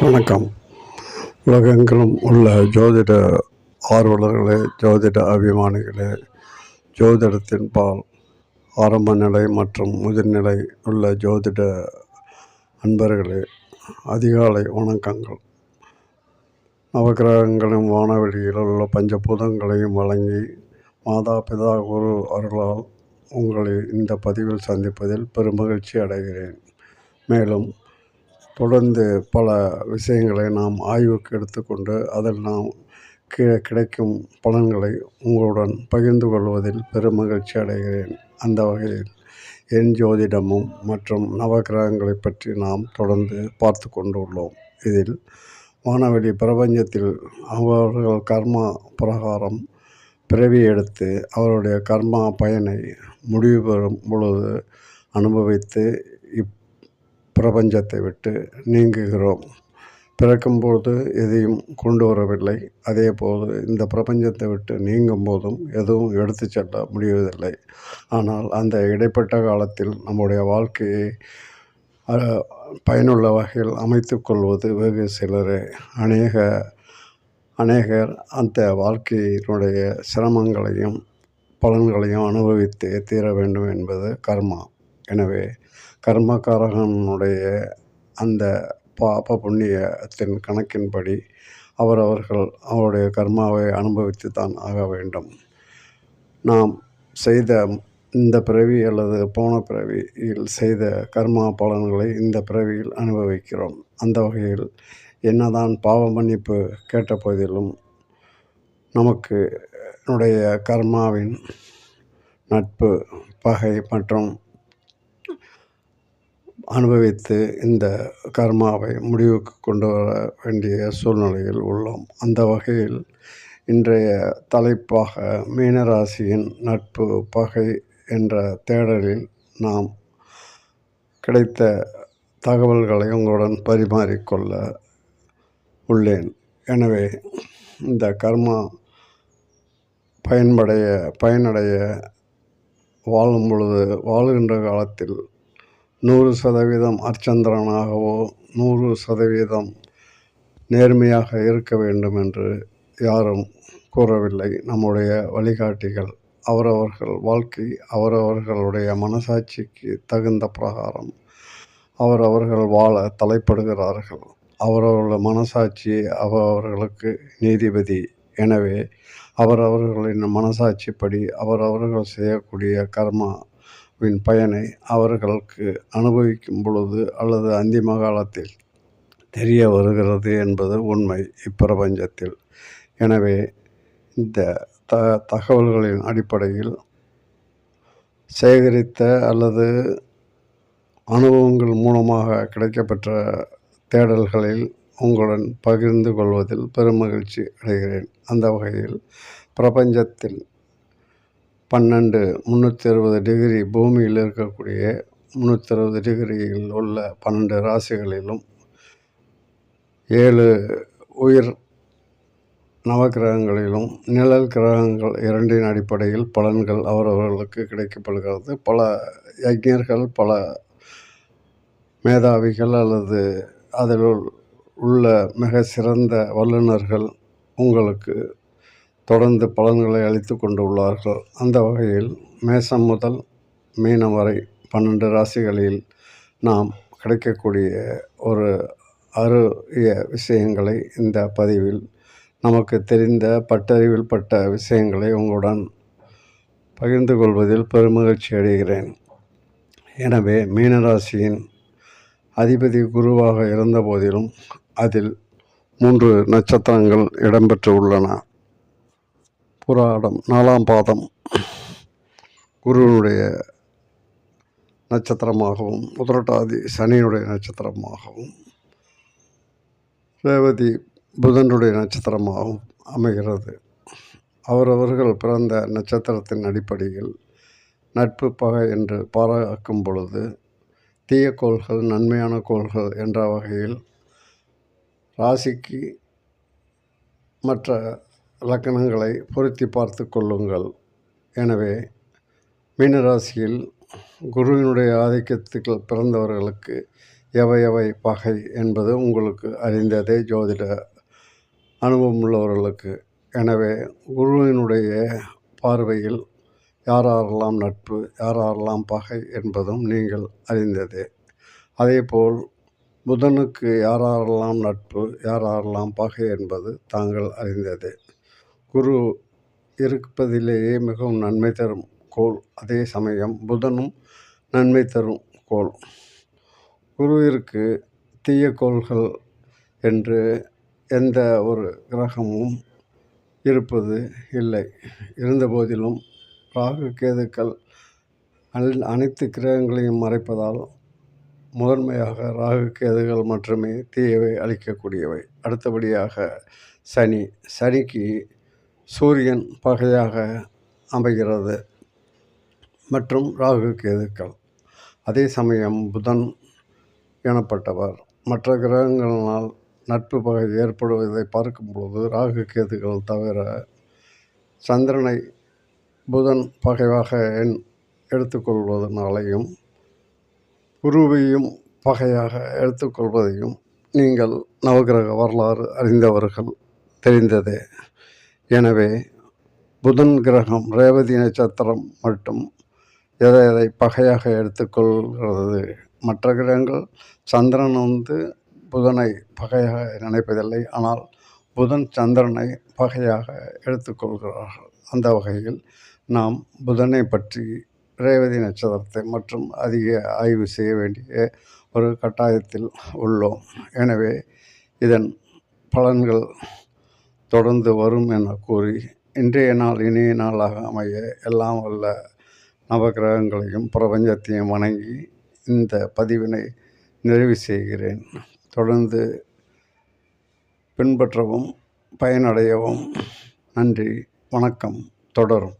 வணக்கம். உலகெங்கிலும் உள்ள ஜோதிட ஆர்வலர்களே ஜோதிட அபிமானிகளே ஜோதிடத்தின் பால் ஆரம்ப நிலை மற்றும் முதிர்நிலை உள்ள ஜோதிட அன்பர்களே அதிகாலை வணக்கங்கள். நவகிரகங்களும் வானவெளியில் உள்ள பஞ்சபூதங்களையும் வழங்கி மாதா பிதா குரு அருளால் உங்களை இந்த பதிவில் சந்திப்பதில் பெருமகிழ்ச்சி அடைகிறேன். மேலும் தொடர்ந்து பல விஷயங்களை நாம் ஆய்வுக்கு எடுத்துக்கொண்டு அதில் நாம் கி கிடைக்கும் பலன்களை உங்களுடன் பகிர்ந்து கொள்வதில் பெருமகிழ்ச்சி அடைகிறேன். அந்த வகையில் என் ஜோதிடமும் மற்றும் நவகிரகங்களை பற்றி நாம் தொடர்ந்து பார்த்து கொண்டு உள்ளோம். இதில் வானவெளி பிரபஞ்சத்தில் அவர்கள் கர்மா பிரகாரம் பிறவி எடுத்து அவருடைய கர்மா பயனை முடிவு பெறும் பொழுது அனுபவித்து இப் பிரபஞ்சத்தை விட்டு நீங்குகிறோம். பிறக்கும்போது எதையும் கொண்டு வரவில்லை. அதே போது இந்த பிரபஞ்சத்தை விட்டு நீங்கும் போதும் எதுவும் எடுத்து செல்ல முடிவதில்லை. ஆனால் அந்த இடைப்பட்ட காலத்தில் நம்முடைய வாழ்க்கையை பயனுள்ள வகையில் அமைத்து கொள்வது வெகு சிலரே. அநேக அநேகர் அந்த வாழ்க்கையினுடைய சிரமங்களையும் பலன்களையும் அனுபவித்தே தீர வேண்டும் என்பது கர்மா. எனவே கர்மகாரகனுடைய அந்த பாப புண்ணியத்தின் கணக்கின்படி அவரவர்கள் அவருடைய கர்மாவை அனுபவித்து தான் ஆக வேண்டும். நாம் செய்த இந்த பிறவி அல்லது போன பிறவியில் செய்த கர்மா பலன்களை இந்த பிறவியில் அனுபவிக்கிறோம். அந்த வகையில் என்னதான் பாவ மன்னிப்பு கேட்ட போதிலும் நமக்கு என்னுடைய கர்மாவின் நட்பு பகை மற்றும் அனுபவித்து இந்த கர்மாவை முடிவுக்கு கொண்டு வர வேண்டிய சூழ்நிலையில் உள்ளோம். அந்த வகையில் இன்றைய தலைப்பாக மீனராசியின் நட்பு பகை என்ற தேடலில் நாம் கிடைத்த தகவல்களை உங்களுடன் பரிமாறிக்கொள்ள உள்ளேன். எனவே இந்த கர்மா பயன்படைய பயனடைய வாழும் பொழுது வாழுகின்ற காலத்தில் நூறு சதவீதம் அர்ச்சந்திரனாகவோ நூறு சதவீதம் நேர்மையாக இருக்க வேண்டும் என்று யாரும் கூறவில்லை. நம்முடைய வழிகாட்டிகள் அவரவர்கள் வாழ்க்கை அவரவர்களுடைய மனசாட்சிக்கு தகுந்த பிரகாரம் அவரவர்கள் வாழ தலைப்படுகிறார்கள். அவரவர்கள் மனசாட்சி அவரவர்களுக்கு நீதிபதி. எனவே அவரவர்களின் மனசாட்சிப்படி அவரவர்கள் செய்யக்கூடிய கர்மா வின் பயனை அவர்களுக்கு அனுபவிக்கும் பொழுது அல்லது அந்திம காலத்தில் தெரிய வருகிறது என்பது உண்மை இப்பிரபஞ்சத்தில். எனவே இந்த த தகவல்களின் அடிப்படையில் சேகரித்த அல்லது அனுபவங்கள் மூலமாக கிடைக்கப்பெற்ற தேடல்களில் உங்களுடன் பகிர்ந்து கொள்வதில் பெருமகிழ்ச்சி அடைகிறேன். அந்த வகையில் பிரபஞ்சத்தில் பன்னெண்டு முந்நூற்றி அறுபது டிகிரி பூமியில் இருக்கக்கூடிய முந்நூற்றி அறுபது டிகிரியில் உள்ள பன்னெண்டு ராசிகளிலும் ஏழு உயிர் நவக்கிரகங்களிலும் நிழல் கிரகங்கள் இரண்டின் அடிப்படையில் பலன்கள் அவரவர்களுக்கு கிடைக்கப்படுகிறது. பல யஜ்ஞர்கள் பல மேதாவிகள் அல்லது அதில் உள்ள மிக சிறந்த வல்லுநர்கள் உங்களுக்கு தொடர்ந்து பலன்களை அளித்து கொண்டு உள்ளார்கள் அந்த வகையில் மேசம் முதல் மீனம் வரை பன்னெண்டு ராசிகளில் நாம் கிடைக்கக்கூடிய ஒரு அரிய விஷயங்களை இந்த பதிவில் நமக்கு தெரிந்த பட்டறிவில் பட்ட விஷயங்களை உங்களுடன் பகிர்ந்து கொள்வதில் பெருமகிழ்ச்சி அடைகிறேன். எனவே மீனராசியின் அதிபதி குருவாக இருந்த போதிலும் அதில் மூன்று நட்சத்திரங்கள் இடம்பெற்று உள்ளன புராடம் நாலாம் பாதம். குருவினுடைய நட்சத்திரமாகவும் முதரட்டாதி சனியினுடைய நட்சத்திரமாகவும் ரேவதி புதனுடைய நட்சத்திரமாகவும் அமைகிறது. அவரவர்கள் பிறந்த நட்சத்திரத்தின் அடிப்படையில் நட்பு பகை என்று பாராக்கும் பொழுது தீய கோள்கள் நன்மையான கோள்கள் என்ற வகையில் ராசிக்கு மற்ற லக்கணங்களை பொருத்தி பார்த்து கொள்ளுங்கள். எனவே மீனராசியில் குருவினுடைய ஆதிக்கத்துக்கள் பிறந்தவர்களுக்கு எவை எவை பகை என்பது உங்களுக்கு அறிந்ததே ஜோதிட அனுபவம் உள்ளவர்களுக்கு. எனவே குருவினுடைய பார்வையில் யாரெல்லாம் நட்பு யாரெல்லாம் பகை என்பதும் நீங்கள் அறிந்ததே. அதேபோல் புதனுக்கு யாரெல்லாம் நட்பு யாரெல்லாம் பகை என்பது தாங்கள் அறிந்ததே. குரு இருப்பதிலேயே மிகவும் நன்மை தரும் கோள். அதே சமயம் புதனும் நன்மை தரும் கோள். குருவிற்கு தீய கோள்கள் என்று எந்த ஒரு கிரகமும் இருப்பது இல்லை. இருந்தபோதிலும் ராகு கேதுக்கள் அல் அனைத்து கிரகங்களையும் மறைப்பதால் முதன்மையாக ராகு கேதுகள் மட்டுமே தீயவை அளிக்கக்கூடியவை. அடுத்தபடியாக சனி. சனிக்கு சூரியன் பகையாக அமைகிறது மற்றும் ராகு கேதுக்கள். அதே சமயம் புதன் எனப்பட்டவர். மற்ற கிரகங்களினால் நட்பு பகை ஏற்படுவதை பார்க்கும்பொழுது ராகு கேதுகள் தவிர சந்திரனை புதன் பகைவாக எண் எடுத்துக்கொள்வதனாலையும் குருவையும் பகையாக எடுத்துக்கொள்வதையும் நீங்கள் நவகிரக வரலாறு அறிந்தவர்கள் தெரிந்ததே. எனவே புதன் கிரகம் ரேவதி நட்சத்திரம் மட்டும் எதை எதை பகையாக எடுத்துக்கொள்கிறது? மற்ற கிரகங்கள் சந்திரன் வந்து புதனை பகையாக நினைப்பதில்லை. ஆனால் புதன் சந்திரனை பகையாக எடுத்துக்கொள்கிறார்கள். அந்த வகையில் நாம் புதனை பற்றி ரேவதி நட்சத்திரத்தை மற்றும் அதிக ஆய்வு செய்ய வேண்டிய ஒரு கட்டாயத்தில் உள்ளோம். எனவே இதன் பலன்கள் தொடர்ந்து வரும் என கூறி இன்றைய நாள் இனிய நாளாக அமைய எல்லாம் வல்ல நவகிரகங்களையும் பிரபஞ்சத்தையும் வணங்கி இந்த பதிவினை நிறைவு செய்கிறேன். தொடர்ந்து பின்பற்றவும் பயனடையவும் நன்றி. வணக்கம். தொடரும்.